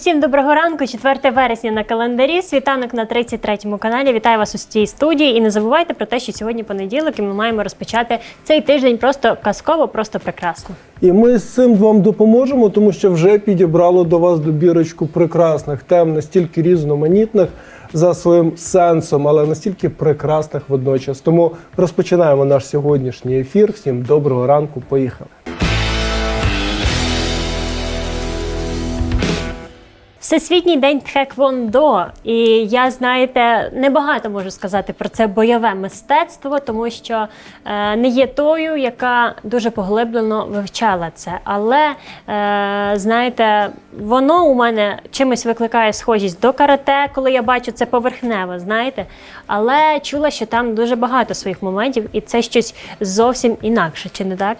Усім доброго ранку, 4 вересня на календарі. Світанок на 33-му каналі. Вітаю вас у цій студії. І не забувайте про те, що сьогодні понеділок, і ми маємо розпочати цей тиждень просто казково, просто прекрасно. І ми з цим вам допоможемо, тому що вже підібрало до вас добірочку прекрасних тем, настільки різноманітних за своїм сенсом, але настільки прекрасних водночас. Тому розпочинаємо наш сьогоднішній ефір. Всім доброго ранку. Поїхали. Всесвітній день Тхеквондо. І я, знаєте, небагато можу сказати про це бойове мистецтво, тому що е, не є тою, яка дуже поглиблено вивчала це. Але е, знаєте, воно у мене чимось викликає схожість до карате, коли я бачу це поверхнево, знаєте. Але чула, що там дуже багато своїх моментів, і це щось зовсім інакше, чи не так?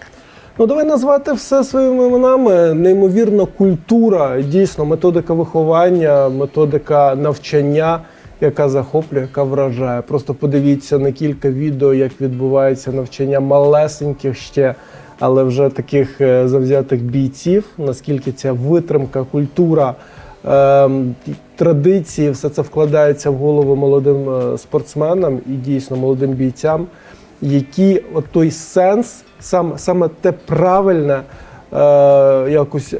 Ну, давай назвати все своїми іменами. Неймовірна культура, дійсно, методика виховання, методика навчання, яка захоплює, яка вражає. Просто подивіться на кілька відео, як відбувається навчання малесеньких ще, але вже таких е, завзятих бійців, наскільки ця витримка, культура. ем, Традиції, все це вкладається в голову молодим е, спортсменам і дійсно молодим бійцям, які от той сенс, сам, саме те правильне е, якось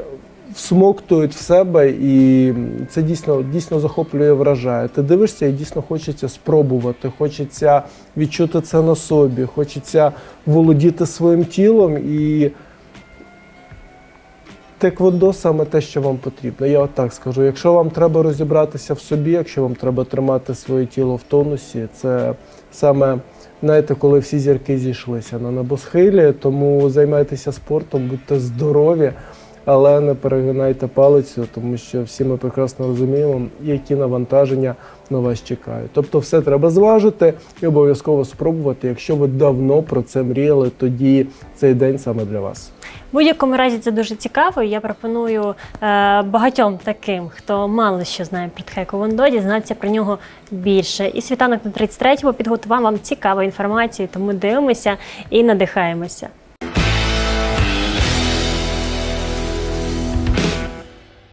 всмоктують в себе, і це дійсно, дійсно захоплює, вражає. Ти дивишся і дійсно хочеться спробувати, хочеться відчути це на собі, хочеться володіти своїм тілом і. Теквондо саме те, що вам потрібно. Я от так скажу. Якщо вам треба розібратися в собі, якщо вам треба тримати своє тіло в тонусі, це саме знаєте, коли всі зірки зійшлися на небосхилі, тому займайтеся спортом, будьте здорові, але не перегинайте палицю, тому що всі ми прекрасно розуміємо, які навантаження на вас чекають. Тобто, все треба зважити і обов'язково спробувати. Якщо ви давно про це мріяли, тоді цей день саме для вас. В будь-якому разі це дуже цікаво. Я пропоную е, багатьом таким, хто мало що знає про Тхеквондо, дізнатися про нього більше. І світанок на 33-му підготував вам цікаву інформацію, тому дивимося і надихаємося.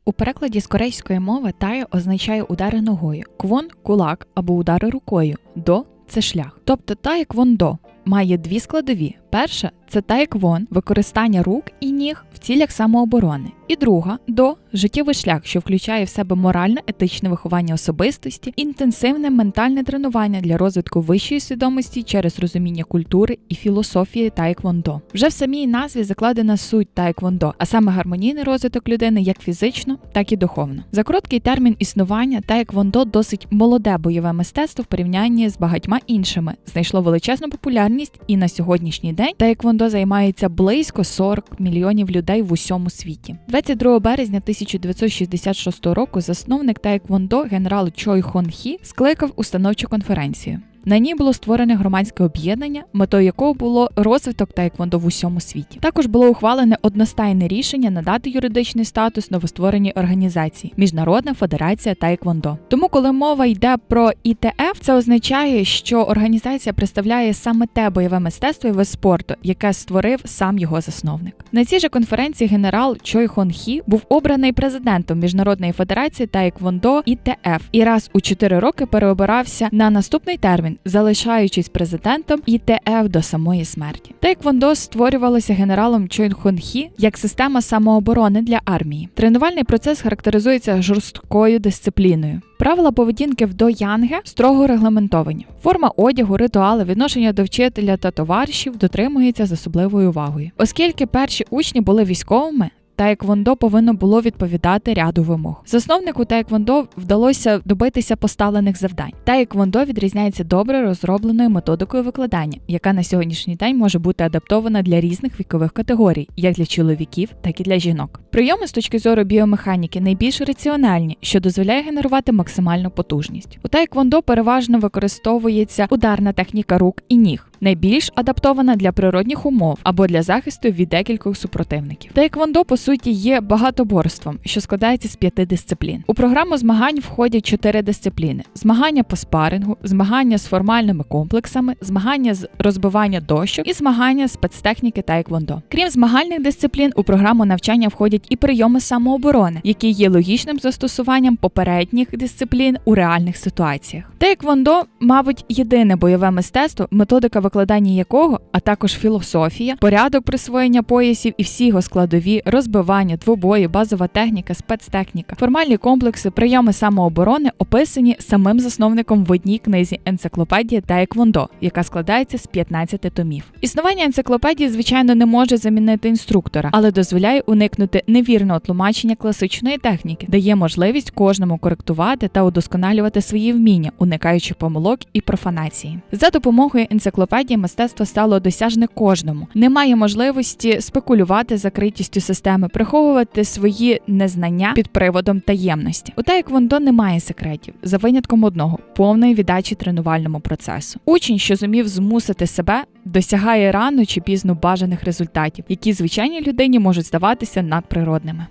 У перекладі з корейської мови тая означає удари ногою, квон кулак або удари рукою, до це шлях. Тобто таєквондо має дві складові: перша це таєквон, використання рук і ніг в цілях самооборони, і друга до життєвий шлях, що включає в себе моральне етичне виховання особистості, інтенсивне ментальне тренування для розвитку вищої свідомості через розуміння культури і філософії таєквондо. Вже в самій назві закладена суть таєквондо, а саме гармонійний розвиток людини як фізично, так і духовно. За короткий термін існування таєквондо досить молоде бойове мистецтво в порівнянні з багатьма іншими, знайшло величезну популярність, і на сьогоднішній день та еквондо займається близько 40 мільйонів людей в усьому світі. 22 березня 1966 року засновник Таеквондо, генерал Чой Хон Хі скликав установчу конференцію. На ній було створене громадське об'єднання, метою якого було розвиток таеквондо в усьому світі. Також було ухвалене одностайне рішення надати юридичний статус новоствореній організації Міжнародна Федерація Таеквондо. Тому, коли мова йде про ІТФ, це означає, що організація представляє саме те бойове мистецтво і вид спорту, яке створив сам його засновник. На цій же конференції генерал Чой Хон Хі був обраний президентом Міжнародної федерації Таеквондо ІТФ і раз у 4 роки переобирався на наступний термін, залишаючись президентом ІТФ до самої смерті. Таеквондо створювалося генералом Чой Хон Хі як система самооборони для армії. Тренувальний процес характеризується жорсткою дисципліною. Правила поведінки в доянге строго регламентовані. Форма одягу, ритуали, відношення до вчителя та товаришів дотримується з особливою увагою. Оскільки перші учні були військовими. Таеквондо повинно було відповідати ряду вимог. Засновнику Таеквондо вдалося добитися поставлених завдань. Таеквондо відрізняється добре розробленою методикою викладання, яка на сьогоднішній день може бути адаптована для різних вікових категорій, як для чоловіків, так і для жінок. Прийоми з точки зору біомеханіки найбільш раціональні, що дозволяє генерувати максимальну потужність. У Таеквондо переважно використовується ударна техніка рук і ніг. Найбільш адаптована для природних умов або для захисту від декількох супротивників. Таеквондо, по суті, є багатоборством, що складається з п'яти дисциплін. У програму змагань входять чотири дисципліни: змагання по спарингу, змагання з формальними комплексами, змагання з розбивання дощок і змагання спецтехніки Таеквондо. Крім змагальних дисциплін, у програму навчання входять і прийоми самооборони, які є логічним застосуванням попередніх дисциплін у реальних ситуаціях. Таеквондо, мабуть, єдине бойове мистецтво, методика викладання якого, а також філософія, порядок присвоєння поясів і всі його складові, розбивання, двобої, базова техніка, спецтехніка, формальні комплекси, прийоми самооборони описані самим засновником в одній книзі енциклопедія Таеквондо, яка складається з 15 томів. Існування енциклопедії, звичайно, не може замінити інструктора, але дозволяє уникнути невірного тлумачення класичної техніки, дає можливість кожному коректувати та удосконалювати свої вміння, уникаючи помилок і профанації. За допомогою енциклопедії мистецтво стало досяжне кожному. Немає можливості спекулювати закритістю системи, приховувати свої незнання під приводом таємності. У Таеквондо немає секретів, за винятком одного повної віддачі тренувальному процесу. Учень, що зумів змусити себе, досягає рано чи пізно бажаних результатів, які звичайній людині можуть здаватися надприродними.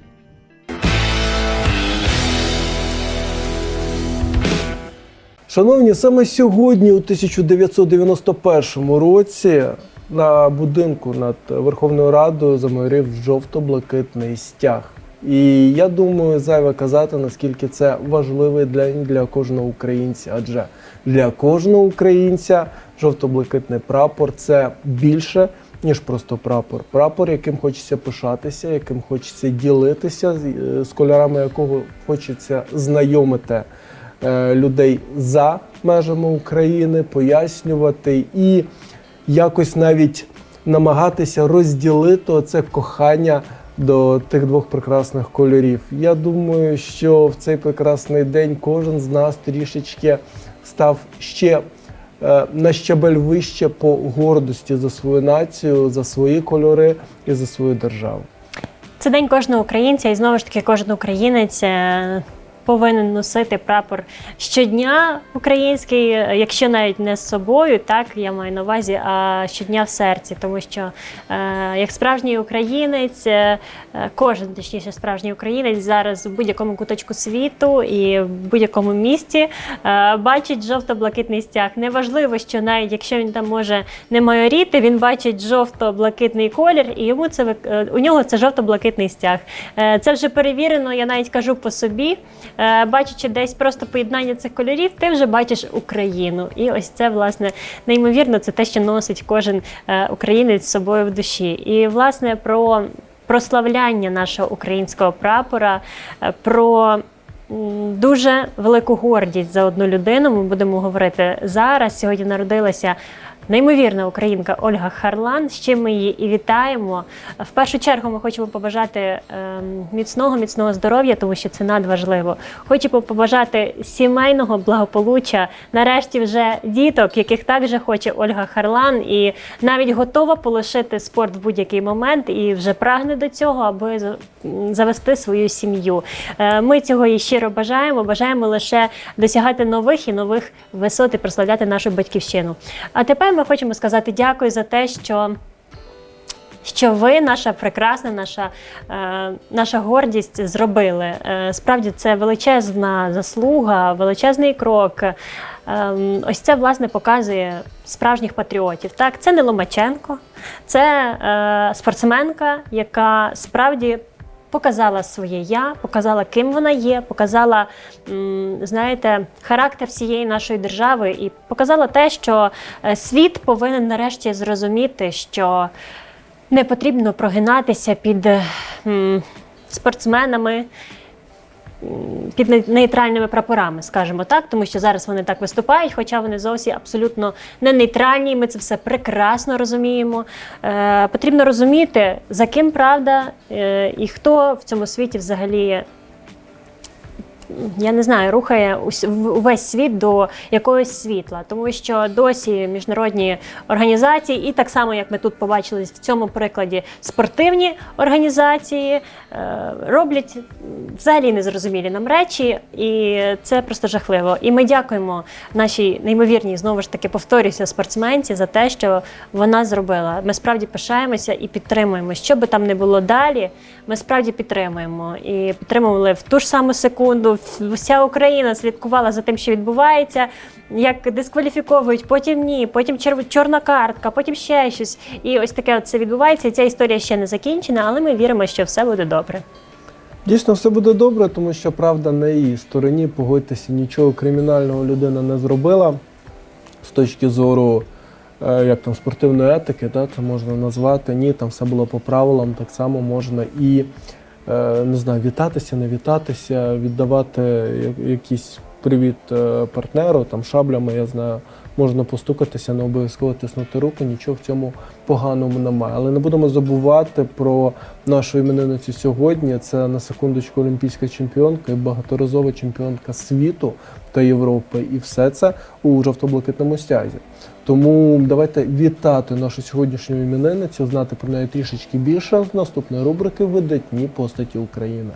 Шановні, саме сьогодні, у 1991 році, на будинку над Верховною Радою замайорів жовто-блакитний стяг. І я думаю, зайве казати, наскільки це важливий день для кожного українця. Адже для кожного українця жовто-блакитний прапор це більше, ніж просто прапор. Прапор, яким хочеться пишатися, яким хочеться ділитися, з- е, кольорами якого хочеться знайомити людей за межами України, пояснювати і якось навіть намагатися розділити це кохання до тих двох прекрасних кольорів. Я думаю, що в цей прекрасний день кожен з нас трішечки став ще е, на щабель вище по гордості за свою націю, за свої кольори і за свою державу. Це день кожного українця, і знову ж таки, кожен українець е, повинен носити прапор щодня український, е, якщо навіть не з собою, так я маю на увазі, а щодня в серці, тому що е, як справжній українець, е, кожен точніше справжній українець зараз в будь-якому куточку світу і в будь-якому місті бачить жовто-блакитний стяг. Неважливо, що навіть якщо він там може не майоріти, він бачить жовто-блакитний колір, і йому це у нього це жовто-блакитний стяг. Це вже перевірено, я навіть кажу по собі. Е, Бачачи десь просто поєднання цих кольорів, ти вже бачиш Україну. І ось це, власне, неймовірно, це те, що носить кожен е, українець з собою в душі. І, власне, про прославляння нашого українського прапора, е, про дуже велику гордість за одну людину. Ми будемо говорити зараз. Сьогодні народилася. Неймовірна українка Ольга Харлан. Чим ми її і вітаємо. В першу чергу ми хочемо побажати ем, міцного, міцного здоров'я, тому що це надважливо. Хочемо побажати сімейного благополуччя, нарешті вже діток, яких також хоче Ольга Харлан, і навіть готова полишити спорт в будь-який момент і вже прагне до цього, аби завести свою сім'ю. Е, Ми цього їй щиро бажаємо. Бажаємо лише досягати нових і нових висот і прославляти нашу батьківщину. А тепер ми хочемо сказати дякую за те, що. Що ви, наша прекрасна, наша, е, наша гордість зробили. Е, справді це величезна заслуга, величезний крок. Е, ось це власне показує справжніх патріотів. Так, це не Ломаченко, це е, спортсменка, яка справді показала своє я, показала, ким вона є, показала, знаєте, характер всієї нашої держави і показала те, що е, світ повинен нарешті зрозуміти, що не потрібно прогинатися під спортсменами. Під нейтральними прапорами, скажімо так, тому що зараз вони так виступають, хоча вони зовсім абсолютно не нейтральні. Ми це все прекрасно розуміємо. Е, потрібно розуміти, за ким правда е, і хто в цьому світі взагалі я не знаю, рухає увесь світ до якогось світла, тому що досі міжнародні організації, і так само як ми тут побачили в цьому прикладі, спортивні організації е, роблять взагалі незрозумілі нам речі, і це просто жахливо. І ми дякуємо нашій неймовірній, знову ж таки повторюся, спортсменці за те, що вона зробила. Ми справді пишаємося і підтримуємо. Що би там не було далі, ми справді підтримуємо і підтримували в ту ж саму секунду. Вся Україна слідкувала за тим, що відбувається, як дискваліфіковують, потім ні, потім чорна картка, потім ще щось. І ось таке це відбувається. І ця історія ще не закінчена, але ми віримо, що все буде добре. Дійсно, все буде добре, тому що правда на її стороні, погодьтеся, нічого кримінального людина не зробила з точки зору е, як там спортивної етики, да, це можна назвати. Ні, там все було по правилам, так само можна і не знаю, вітатися, не вітатися, віддавати якийсь привіт е, партнеру, там шаблями, я знаю, можна постукатися, не обов'язково тиснути руку, нічого в цьому поганому немає. Але не будемо забувати про нашу іменинницю сьогодні. Це на секундочку олімпійська чемпіонка і багаторазова чемпіонка світу та Європи. І все це у жовто-блакитному стязі. Тому давайте вітати нашу сьогоднішню іменинницю, знати про неї трішечки більше з наступної рубрики Видатні постаті України.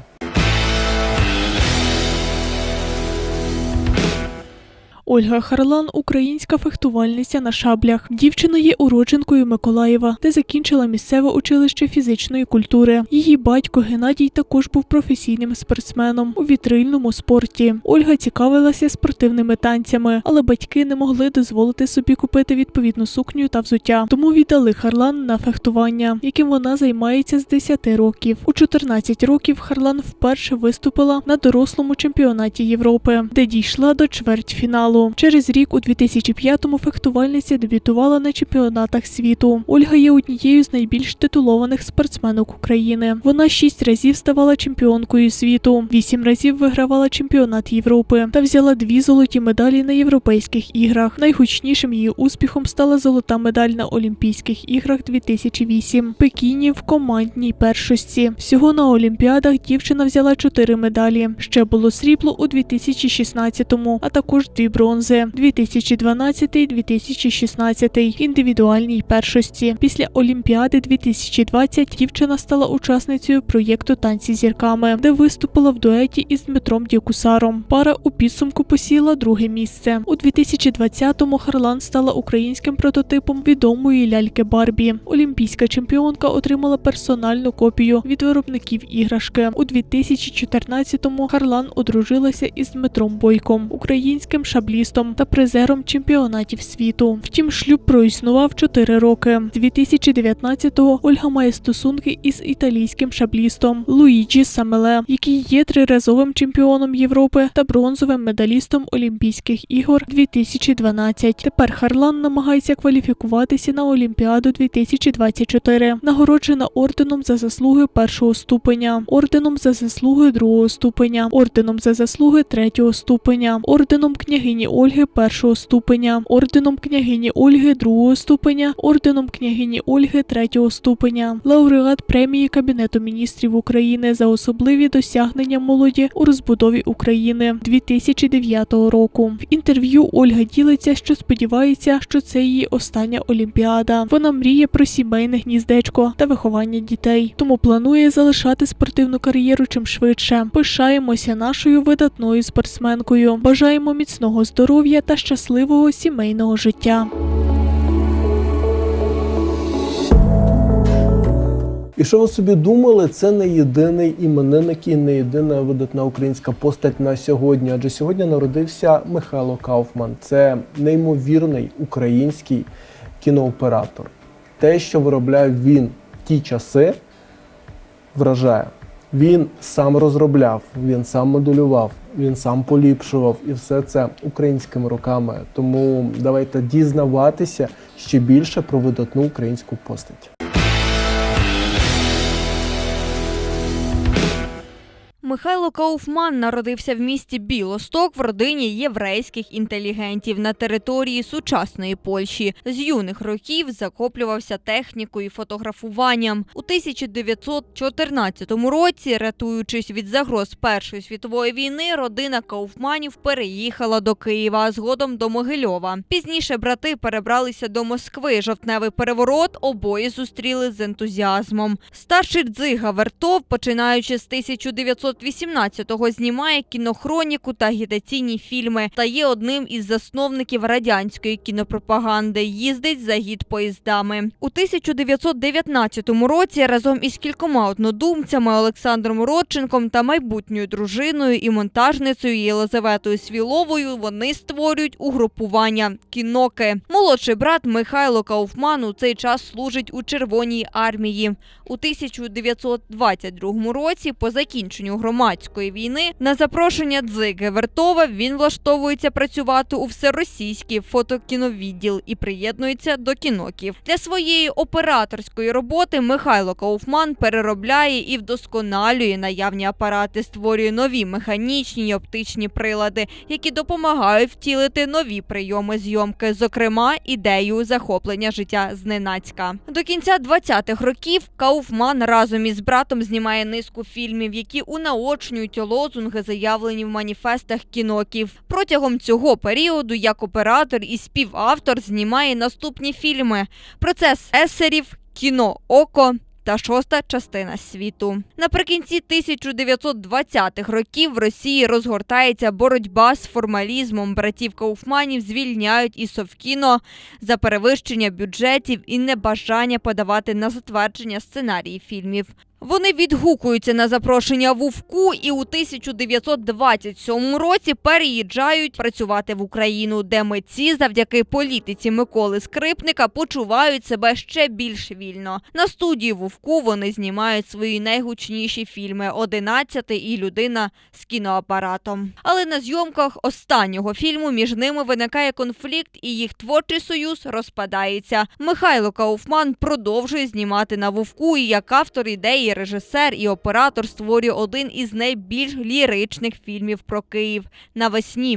Ольга Харлан українська фехтувальниця на шаблях. Дівчина є уродженкою Миколаєва, де закінчила місцеве училище фізичної культури. Її батько Геннадій також був професійним спортсменом у вітрильному спорті. Ольга цікавилася спортивними танцями, але батьки не могли дозволити собі купити відповідну сукню та взуття. Тому віддали Харлан на фехтування, яким вона займається з 10 років. У 14 років Харлан вперше виступила на дорослому чемпіонаті Європи, де дійшла до чвертьфіналу. Через рік у 2005-му фехтувальниця дебютувала на чемпіонатах світу. Ольга є однією з найбільш титулованих спортсменок України. Вона шість разів ставала чемпіонкою світу, вісім разів вигравала чемпіонат Європи та взяла дві золоті медалі на європейських іграх. Найгучнішим її успіхом стала золота медаль на Олімпійських іграх 2008 в Пекіні в командній першості. Всього на Олімпіадах дівчина взяла чотири медалі. Ще було срібло у 2016-му, а також дві бронзи 2012-2016 індивідуальній першості. Після Олімпіади 2020 дівчина стала учасницею проєкту Танці зірками, де виступила в дуеті із Дмитром Дякусаром. Пара у підсумку посіла друге місце. У 2020-му Харлан стала українським прототипом відомої ляльки Барбі. Олімпійська чемпіонка отримала персональну копію від виробників іграшки. У 2014-му Харлан одружилася із Дмитром Бойком, українським шаблістом та призером чемпіонатів світу. Втім, шлюб проіснував 4 роки. 2019-го Ольга має стосунки із італійським шаблістом Луїджі Самеле, який є триразовим чемпіоном Європи та бронзовим медалістом Олімпійських ігор 2012. Тепер Харлан намагається кваліфікуватися на Олімпіаду 2024. Нагороджена орденом за заслуги першого ступеня, орденом за заслуги другого ступеня, орденом за заслуги третього ступеня, орденом княгині Ольги першого ступеня, орденом княгині Ольги другого ступеня, орденом княгині Ольги третього ступеня, лауреат премії Кабінету міністрів України за особливі досягнення молоді у розбудові України 2009 року. В інтерв'ю Ольга ділиться, що сподівається, що це її остання олімпіада. Вона мріє про сімейне гніздечко та виховання дітей, тому планує залишати спортивну кар'єру чим швидше. Пишаємося нашою видатною спортсменкою. Бажаємо міцного здоров'я та щасливого сімейного життя. І що ви собі думали, це не єдиний іменинник і не єдина видатна українська постать на сьогодні. Адже сьогодні народився Михайло Кауфман. Це неймовірний український кінооператор. Те, що виробляв він в ті часи, вражає. Він сам розробляв, він сам моделював, він сам поліпшував і все це українськими руками. Тому давайте дізнаватися ще більше про видатну українську постать. Михайло Кауфман народився в місті Білосток в родині єврейських інтелігентів на території сучасної Польщі. З юних років захоплювався технікою і фотографуванням. У 1914 році, рятуючись від загроз Першої світової війни, родина Кауфманів переїхала до Києва, а згодом до Могильова. Пізніше брати перебралися до Москви. Жовтневий переворот обоє зустріли з ентузіазмом. Старший Дзига Вертов, починаючи з 1918-го, знімає кінохроніку та агітаційні фільми та є одним із засновників радянської кінопропаганди. Їздить за гід поїздами. У 1919 році разом із кількома однодумцями Олександром Родченком та майбутньою дружиною і монтажницею Єлизаветою Свіловою вони створюють угрупування кіноки. Молодший брат Михайло Кауфман у цей час служить у Червоній армії. У 1922 році, по закінченню громадської війни, на запрошення Дзиги Вертова він влаштовується працювати у всеросійський фотокіновідділ і приєднується до кіноків. Для своєї операторської роботи Михайло Кауфман переробляє і вдосконалює наявні апарати, створює нові механічні й оптичні прилади, які допомагають втілити нові прийоми зйомки, зокрема ідею захоплення життя зненацька. До кінця 20-х років Кауфман разом із братом знімає низку фільмів, які унаочнюють лозунги, заявлені в маніфестах кіноків. Протягом цього періоду, як оператор і співавтор, знімає наступні фільми: Процес есерів, кіно Око. Та шоста частина світу наприкінці 1920-х років в Росії розгортається боротьба з формалізмом. Братів Кауфманів звільняють із Совкіно за перевищення бюджетів і небажання подавати на затвердження сценарії фільмів. Вони відгукуються на запрошення вувку і у 1927 році переїжджають працювати в Україну, де митці завдяки політиці Миколи Скрипника почувають себе ще більш вільно. На студії вувку вони знімають свої найгучніші фільми «11» і людина з кіноапаратом. Але на зйомках останнього фільму між ними виникає конфлікт, і їх творчий союз розпадається. Михайло Кауфман продовжує знімати на вовку і як автор ідеї, режисер і оператор створює один із найбільш ліричних фільмів про Київ навесні,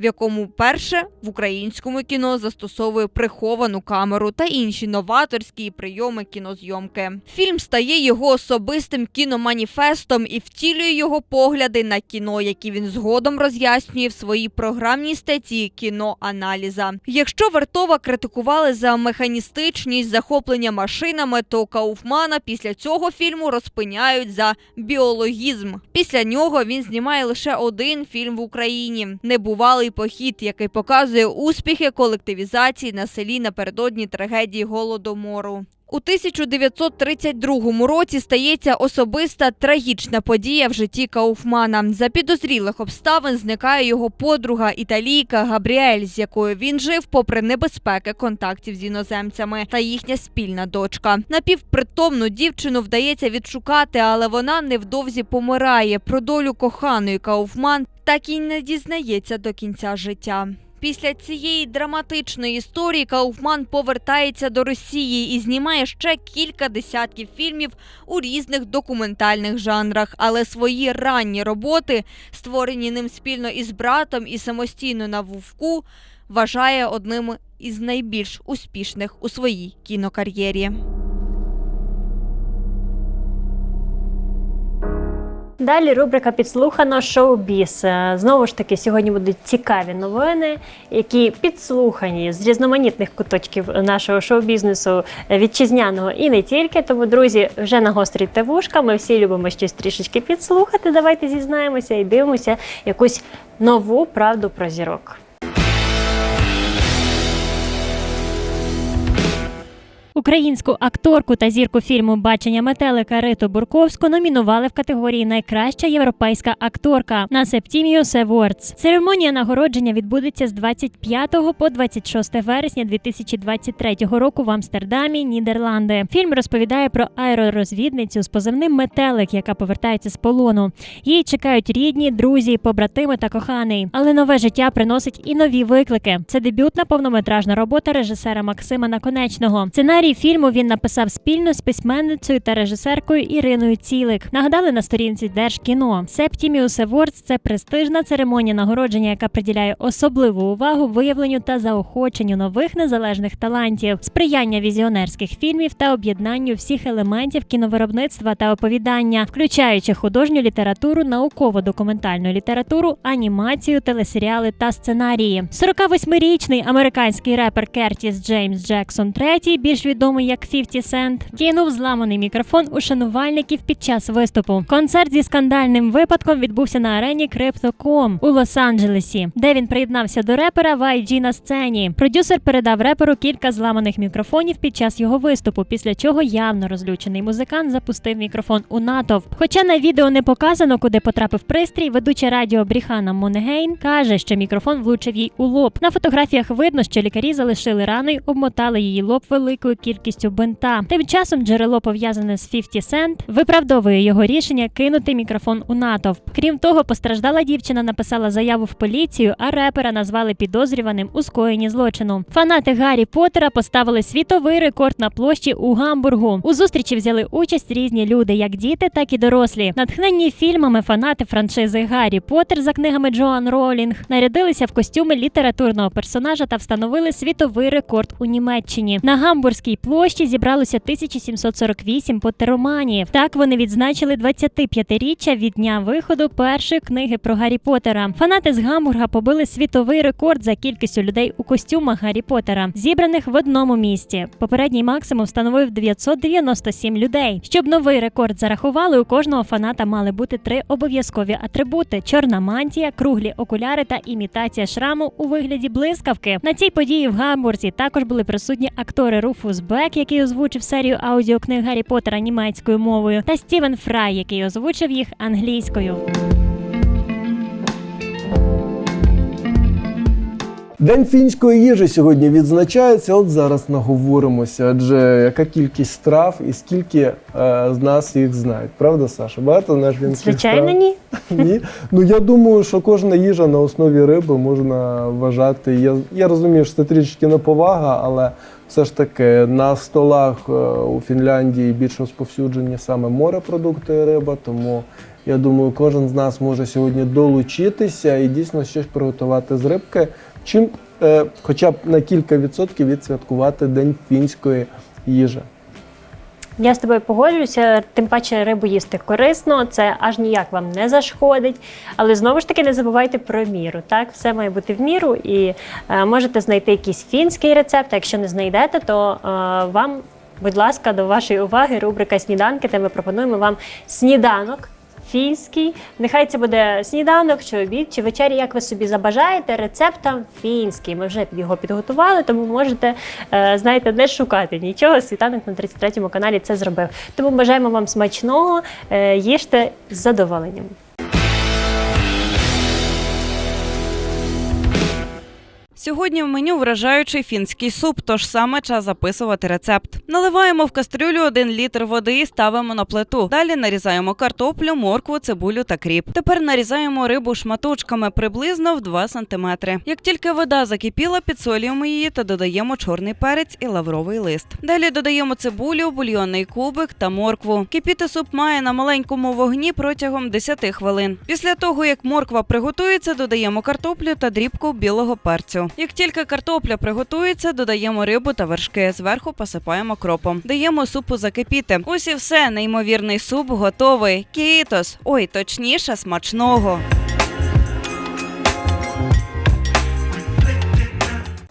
в якому перше в українському кіно застосовує приховану камеру та інші новаторські прийоми кінозйомки. Фільм стає його особистим кіноманіфестом і втілює його погляди на кіно, які він згодом роз'яснює в своїй програмній статті кіноаналіза. Якщо Вертова критикували за механістичність захоплення машинами, то Кауфмана після цього фільму розпиняють за біологізм. Після нього він знімає лише один фільм в Україні Небувалий похід, який показує успіхи колективізації на селі напередодні трагедії голодомору. У 1932 році стається особиста трагічна подія в житті Кауфмана. За підозрілих обставин зникає його подруга італійка Габріель, з якою він жив попри небезпеки контактів з іноземцями, та їхня спільна дочка. Напівпритомну дівчину вдається відшукати, але вона невдовзі помирає. Про долю коханої Кауфман так і не дізнається до кінця життя. Після цієї драматичної історії Кауфман повертається до Росії і знімає ще кілька десятків фільмів у різних документальних жанрах. Але свої ранні роботи, створені ним спільно із братом і самостійно на вовку, вважає одним із найбільш успішних у своїй кінокар'єрі. Далі рубрика підслухано шоу-біз. Е, Знову ж таки, сьогодні будуть цікаві новини, які підслухані з різноманітних куточків нашого шоу-бізнесу е, вітчизняного і не тільки. Тому, друзі, вже нагострюйте вушка. Ми всі любимо щось трішечки підслухати. Давайте зізнаємося і дивимося якусь нову правду про зірок. Українську акторку та зірку фільму Бачення метелика Риту Бурковську номінували в категорії Найкраща європейська акторка на Septimius Awards. Церемонія нагородження відбудеться з 25 по 26 вересня 2023 року в Амстердамі, Нідерланди. Фільм розповідає про аеророзвідницю з позивним метелик, яка повертається з полону. Її чекають рідні, друзі, побратими та коханий. Але нове життя приносить і нові виклики. Це дебютна повнометражна робота режисера Максима Наконечного. Сценарій Фільму він написав спільно з письменницею та режисеркою Іриною Цілик. Нагадали на сторінці Держкіно. Septimius Awards – це престижна церемонія нагородження, яка приділяє особливу увагу виявленню та заохоченню нових незалежних талантів, сприяння візіонерських фільмів та об'єднанню всіх елементів кіновиробництва та оповідання, включаючи художню літературу, науково-документальну літературу, анімацію, телесеріали та сценарії. 48-річний американський репер Кертіс Джеймс Джексон III, більш відомий як 50 Cent, кинув зламаний мікрофон у шанувальників під час виступу. Концерт зі скандальним випадком відбувся на арені Crypto.com у Лос-Анджелесі, де він приєднався до репера YG на сцені. Продюсер передав реперу кілька зламаних мікрофонів під час його виступу, після чого явно розлючений музикант запустив мікрофон у натовп. Хоча на відео не показано, куди потрапив пристрій, ведуча радіо Бріхана Монегейн каже, що мікрофон влучив їй у лоб. На фотографіях видно, що лікарі залишили рану й обмотали її лоб великою кількістю бинта. Тим часом джерело пов'язане з 50 Cent виправдовує його рішення кинути мікрофон у натовп. Крім того, постраждала дівчина написала заяву в поліцію, а репера назвали підозрюваним у скоєнні злочину. Фанати Гаррі Поттера поставили світовий рекорд на площі у Гамбургу. У зустрічі взяли участь різні люди, як діти, так і дорослі. Натхненні фільмами фанати франшизи Гаррі Поттер за книгами Джоан Ролінг нарядилися в костюми літературного персонажа та встановили світовий рекорд у Німеччині. На гамбурзькій площі зібралося 1748 поттероманів. Так вони відзначили 25-річчя від дня виходу першої книги про Гаррі Поттера. Фанати з Гамбурга побили світовий рекорд за кількістю людей у костюмах Гаррі Поттера, зібраних в одному місті. Попередній максимум становив 997 людей. Щоб новий рекорд зарахували, у кожного фаната мали бути три обов'язкові атрибути: чорна мантія, круглі окуляри та імітація шраму у вигляді блискавки. На цій події в Гамбурзі також були присутні актори Руфус Бек, який озвучив серію аудіокниг Гаррі Поттера німецькою мовою, та Стівен Фрай, який озвучив їх англійською. День фінської їжі сьогодні відзначається. От зараз наговоримося, адже яка кількість страв і скільки е, з нас їх знають. Правда, Саша? Багато наш фінських Звичайно, страв? ні. Ні. Ну я думаю, що кожна їжа на основі риби можна вважати. Я, я розумію, що це трішки неповага, але все ж таки на столах е, у Фінляндії більш розповсюджені саме морепродукти і риба, тому я думаю, кожен з нас може сьогодні долучитися і дійсно щось приготувати з рибки, чим е, хоча б на кілька відсотків відсвяткувати День фінської їжі. Я з тобою погоджуюся, тим паче рибу їсти корисно, це аж ніяк вам не зашкодить. Але знову ж таки не забувайте про міру. Так, все має бути в міру, і е, можете знайти якийсь фінський рецепт. А якщо не знайдете, то е, вам, будь ласка, до вашої уваги рубрика сніданки, де ми пропонуємо вам сніданок. Фінський, нехай це буде сніданок, чи обід, чи вечеря, як ви собі забажаєте. Рецепт там фінський. Ми вже його підготували, тому можете, е, знаєте, не шукати нічого. Світанок на 33-му каналі це зробив. Тому бажаємо вам смачного, е, їжте з задоволенням. Сьогодні в меню вражаючий фінський суп, тож саме час записувати рецепт. Наливаємо в кастрюлю 1 літр води і ставимо на плиту. Далі нарізаємо картоплю, моркву, цибулю та кріп. Тепер нарізаємо рибу шматочками приблизно в 2 см. Як тільки вода закипіла, підсолюємо її та додаємо чорний перець і лавровий лист. Далі додаємо цибулю, бульйонний кубик та моркву. Кипіти суп має на маленькому вогні протягом 10 хвилин. Після того, як морква приготується, додаємо картоплю та дрібку білого перцю. Як тільки картопля приготується, додаємо рибу та вершки. Зверху посипаємо кропом. Даємо супу закипіти. Ось і все. Неймовірний суп готовий. Кітос. Ой, точніше, смачного.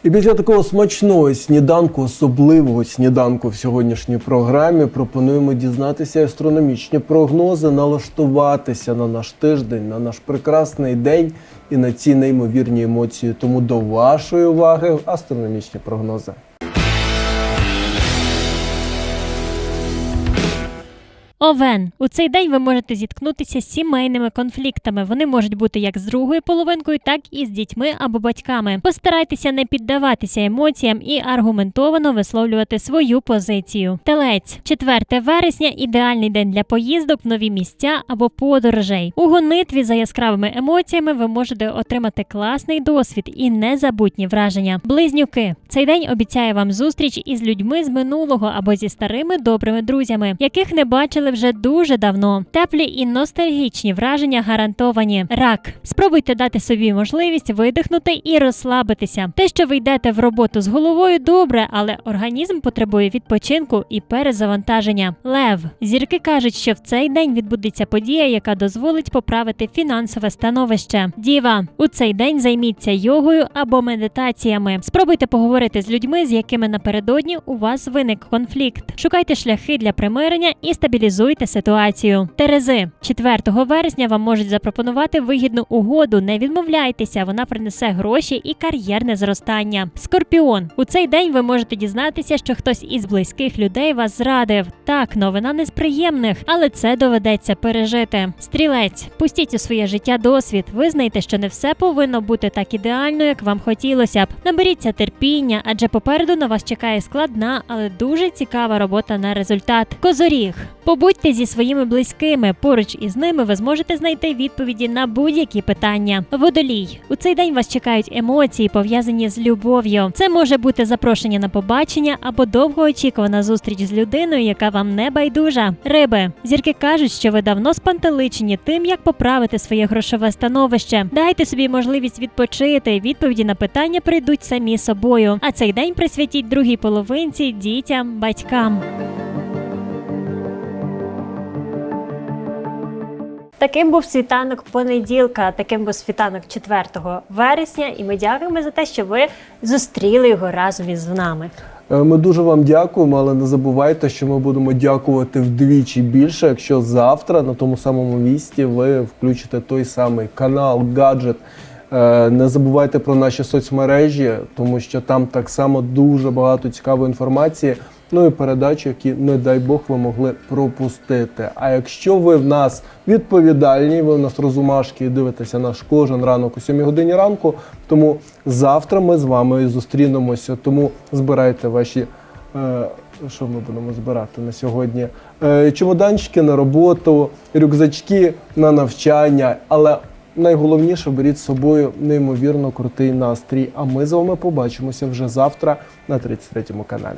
І після такого смачного сніданку, особливого сніданку в сьогоднішній програмі, пропонуємо дізнатися астрономічні прогнози, налаштуватися на наш тиждень, на наш прекрасний день і на ці неймовірні емоції. Тому до вашої уваги астрономічні прогнози. Овен. У цей день ви можете зіткнутися з сімейними конфліктами. Вони можуть бути як з другою половинкою, так і з дітьми або батьками. Постарайтеся не піддаватися емоціям і аргументовано висловлювати свою позицію. Телець 4 вересня ідеальний день для поїздок в нові місця або подорожей. У гонитві за яскравими емоціями ви можете отримати класний досвід і незабутні враження. Близнюки цей день обіцяє вам зустріч із людьми з минулого або зі старими добрими друзями, яких не бачили вже дуже давно. Теплі і ностальгічні враження гарантовані. Рак. Спробуйте дати собі можливість видихнути і розслабитися. Те, що ви йдете в роботу з головою, добре, але організм потребує відпочинку і перезавантаження. Лев. Зірки кажуть, що в цей день відбудеться подія, яка дозволить поправити фінансове становище. Діва. У цей день займіться йогою або медитаціями. Спробуйте поговорити з людьми, з якими напередодні у вас виник конфлікт. Шукайте шляхи для примирення і стабілізуйте ситуацію. Терези 4 вересня вам можуть запропонувати вигідну угоду. Не відмовляйтеся, вона принесе гроші і кар'єрне зростання. Скорпіон у цей день ви можете дізнатися, що хтось із близьких людей вас зрадив. Так, новина не з приємних, але це доведеться пережити. Стрілець, пустіть у своє життя досвід. Визнайте, що не все повинно бути так ідеально, як вам хотілося б. Наберіться терпіння, адже попереду на вас чекає складна, але дуже цікава робота на результат. Козоріг. Побудьте зі своїми близькими. Поруч із ними ви зможете знайти відповіді на будь-які питання. Водолій. У цей день вас чекають емоції, пов'язані з любов'ю. Це може бути запрошення на побачення або довгоочікувана зустріч з людиною, яка вам не байдужа. Риби. Зірки кажуть, що ви давно спантеличені тим, як поправити своє грошове становище. Дайте собі можливість відпочити. Відповіді на питання прийдуть самі собою. А цей день присвятіть другій половинці, дітям, батькам. Таким був світанок понеділка, таким був світанок 4 вересня, і ми дякуємо за те, що ви зустріли його разом із нами. Е, Ми дуже вам дякуємо, але не забувайте, що ми будемо дякувати вдвічі більше, якщо завтра на тому самому місці ви включите той самий канал, гаджет. Е, Не забувайте про наші соцмережі, тому що там так само дуже багато цікавої інформації. Ну і передачі, які, не дай Бог, ви могли пропустити. А якщо ви в нас відповідальні, ви в нас розумашки і дивитеся наш кожен ранок о 7 годині ранку, тому завтра ми з вами і зустрінемося. Тому збирайте ваші. е, Що ми будемо збирати на сьогодні? Е, Чемоданчики на роботу, рюкзачки на навчання, але найголовніше беріть з собою неймовірно крутий настрій. А ми з вами побачимося вже завтра на 33 му каналі.